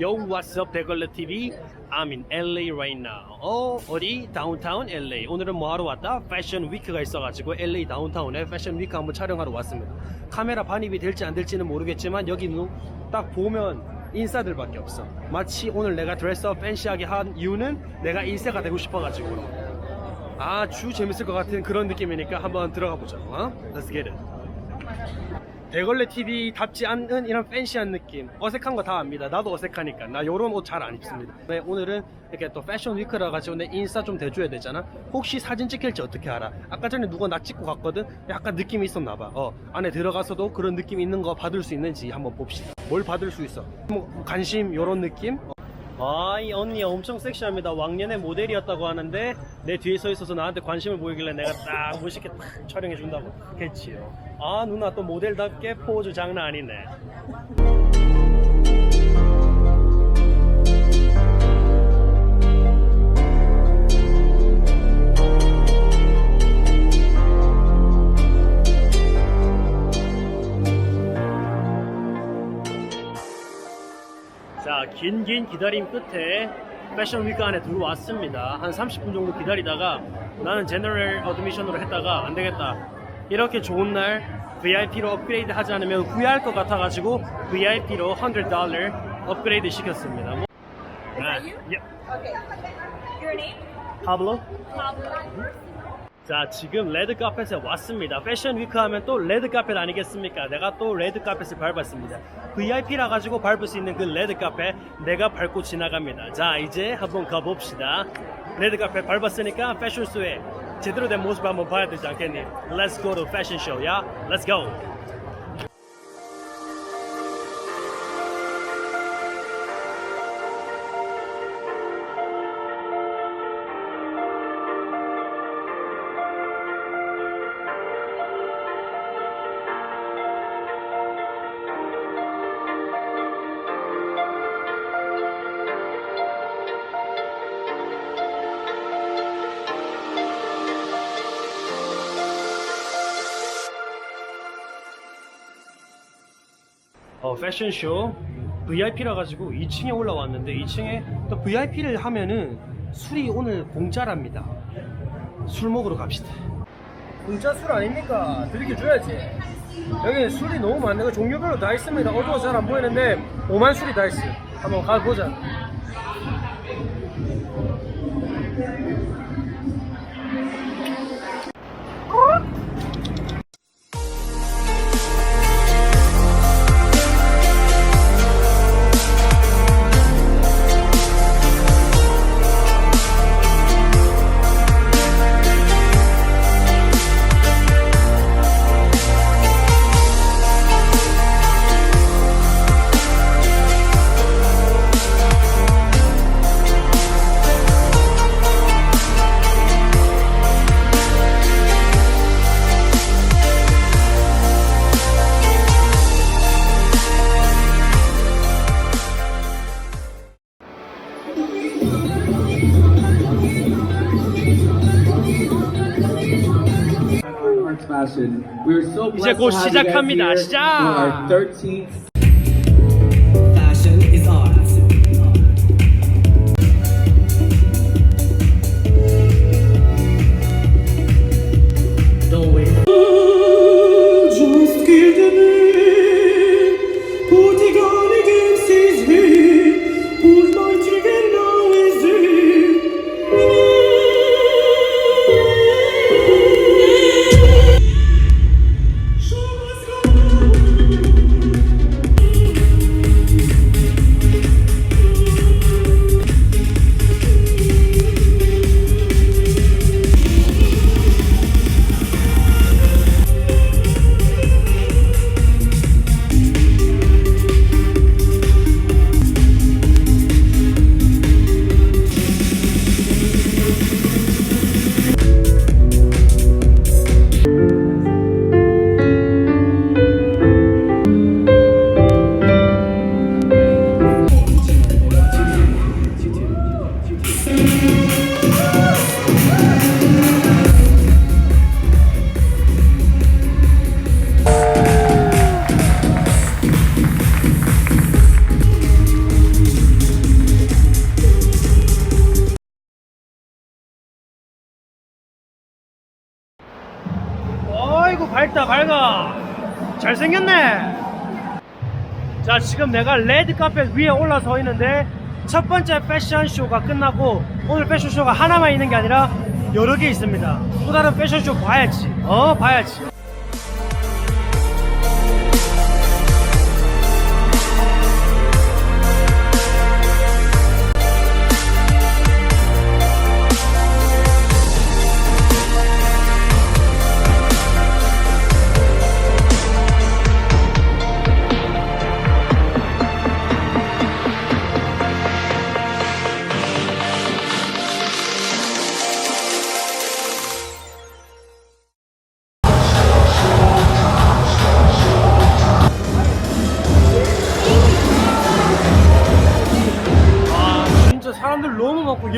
Yo, what's up, 대걸레 TV? I'm in LA right now. 어, 어디? 다운타운 LA. 오늘은 뭐 하러 왔다? 패션 위크가 있어가지고 LA 다운타운에 패션 위크 한번 촬영하러 왔습니다. 카메라 반입이 될지 안 될지는 모르겠지만 여기는 딱 보면 인싸들밖에 없어. 마치 오늘 내가 드레스업 팬시하게 한 이유는 내가 인싸가 되고 싶어가지고. 아주 재밌을 것 같은 그런 느낌이니까 한번 들어가 보자고. 어? Let's get it. 대걸레 TV답지 않은 이런 팬시한 느낌. 어색한 거 다 압니다. 나도 어색하니까. 나 요런 옷 잘 안 입습니다. 네, 오늘은 이렇게 또 패션 위크라 가지고 내 인스타 좀 대줘야 되잖아. 혹시 사진 찍힐지 어떻게 알아? 아까 전에 누가 나 찍고 갔거든? 약간 느낌이 있었나 봐어 안에 들어가서도 그런 느낌 있는 거 받을 수 있는지 한번 봅시다. 뭘 받을 수 있어? 뭐 관심 요런 느낌 아 이 언니 엄청 섹시합니다. 왕년의 모델이었다고 하는데 내 뒤에 서 있어서 나한테 관심을 보이길래 내가 딱 멋있게 딱 촬영해 준다고. 했지요 아 누나 또 모델답게 포즈 장난 아니네 긴긴 기다림 끝에 패션 위크 안에 들어왔습니다. 한 30분 정도 기다리다가 나는 제너럴 어드미션으로 했다가 안 되겠다. 이렇게 좋은 날 VIP로 업그레이드 하지 않으면 후회할 것 같아가지고 VIP로 100달러 업그레이드 시켰습니다. 뭐, 아, 예. Okay. Your name? 파블로? Pablo. 자 지금 레드 카펫에 왔습니다. 패션 위크 하면 또 레드 카펫 아니겠습니까? 내가 또 레드 카펫을 밟았습니다. VIP라 가지고 밟을 수 있는 그 레드 카펫 내가 밟고 지나갑니다. 자 이제 한번 가봅시다. 레드 카펫 밟았으니까 패션쇼에 제대로 된 모습 한번 봐야 되지 않겠니? Let's go to fashion show 야 Let's go 어, 패션쇼 VIP라 가지고 2층에 올라왔는데 2층에 또 VIP를 하면은 술이 오늘 공짜랍니다. 술 먹으러 갑시다. 공짜 술 아닙니까? 드리게 줘야지. 여기 술이 너무 많네. 종류별로 다 있습니다. 어두워 잘 안 보이는데 오만 술이 다 있어. 한번 가보자. Arts 이제 곧 시작합니다. 시작! 자 지금 내가 레드 카펫 위에 올라서 있는데 첫 번째 패션쇼가 끝나고 오늘 패션쇼가 하나만 있는 게 아니라 여러 개 있습니다. 또 다른 패션쇼 봐야지. 어 봐야지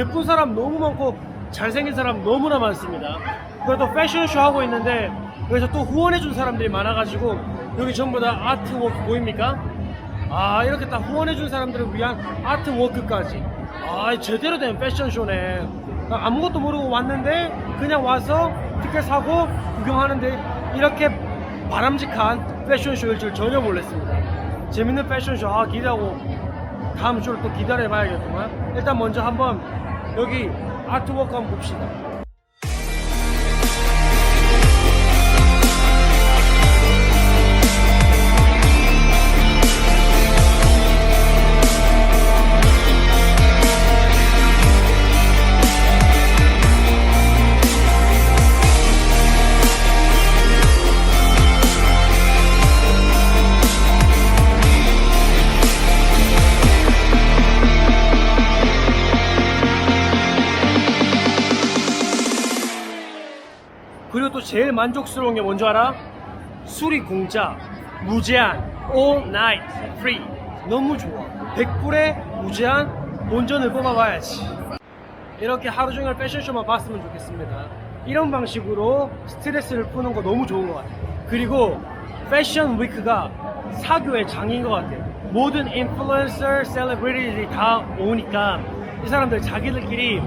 예쁜 사람 너무 많고 잘생긴 사람 너무나 많습니다. 그래도 패션쇼 하고 있는데 여기서 또 후원해준 사람들이 많아가지고 여기 전부 다 아트워크 보입니까? 아 이렇게 다 후원해준 사람들을 위한 아트워크까지. 아 제대로 된 패션쇼네. 나 아무것도 모르고 왔는데 그냥 와서 티켓 사고 구경하는데 이렇게 바람직한 패션쇼일 줄 전혀 몰랐습니다. 재밌는 패션쇼. 아 기대하고 다음 쇼를 또 기다려봐야겠구만. 일단 먼저 한번 여기 아트워크 한번 봅시다. 그리고 또 제일 만족스러운 게 뭔지 알아? 술이 공짜, 무제한, all night free. 너무 좋아. 100불에 무제한 본전을 뽑아봐야지. 이렇게 하루 종일 패션쇼만 봤으면 좋겠습니다. 이런 방식으로 스트레스를 푸는 거 너무 좋은 것 같아요. 그리고 패션 위크가 사교의 장인 것 같아요. 모든 인플루언서, 셀레브리티들이 다 오니까 이 사람들 자기들끼리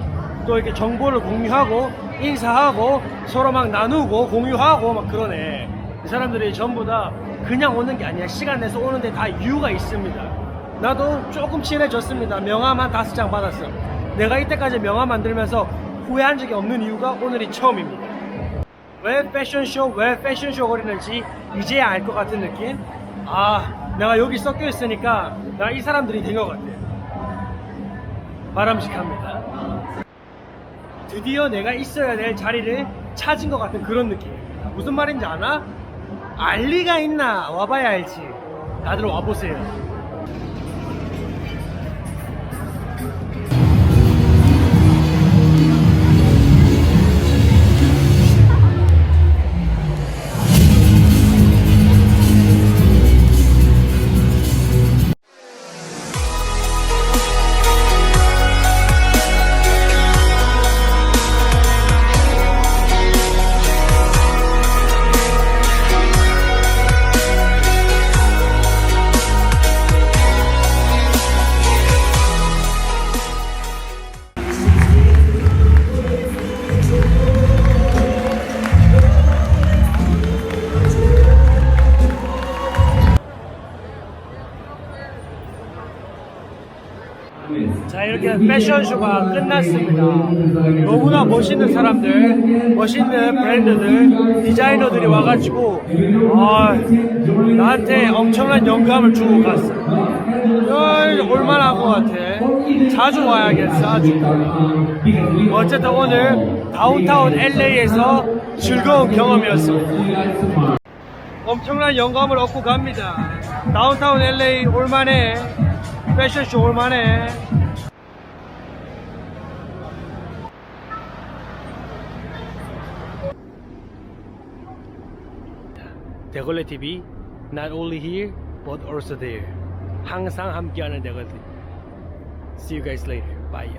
또 이렇게 정보를 공유하고 인사하고 서로 막 나누고 공유하고 막 그러네. 이 사람들이 전부 다 그냥 오는 게 아니야. 시간 내서 오는데 다 이유가 있습니다. 나도 조금 친해졌습니다. 명함 한 다섯 장 받았어. 내가 이때까지 명함 만들면서 후회한 적이 없는 이유가 오늘이 처음입니다. 왜 패션쇼, 왜 패션쇼 거리는지 이제야 알 것 같은 느낌? 아, 내가 여기 섞여 있으니까 내가 이 사람들이 된 것 같아요. 바람직합니다. 드디어 내가 있어야 될 자리를 찾은 것 같은 그런 느낌입니다. 무슨 말인지 아나? 알 리가 있나? 와봐야 알지. 다들 와보세요. 자 이렇게 패션쇼가 끝났습니다. 너무나 멋있는 사람들 멋있는 브랜드들 디자이너들이 와가지고 아, 나한테 엄청난 영감을 주고 갔어. 야, 올만한 것 같아. 자주 와야겠어 아주. 어쨌든 오늘 다운타운 LA에서 즐거운 경험이었습니다. 엄청난 영감을 얻고 갑니다. 다운타운 LA 올만해 패션쇼 올만해 대걸레 TV not only here but also there 항상 함께하는 대걸레 See you guys later. Bye.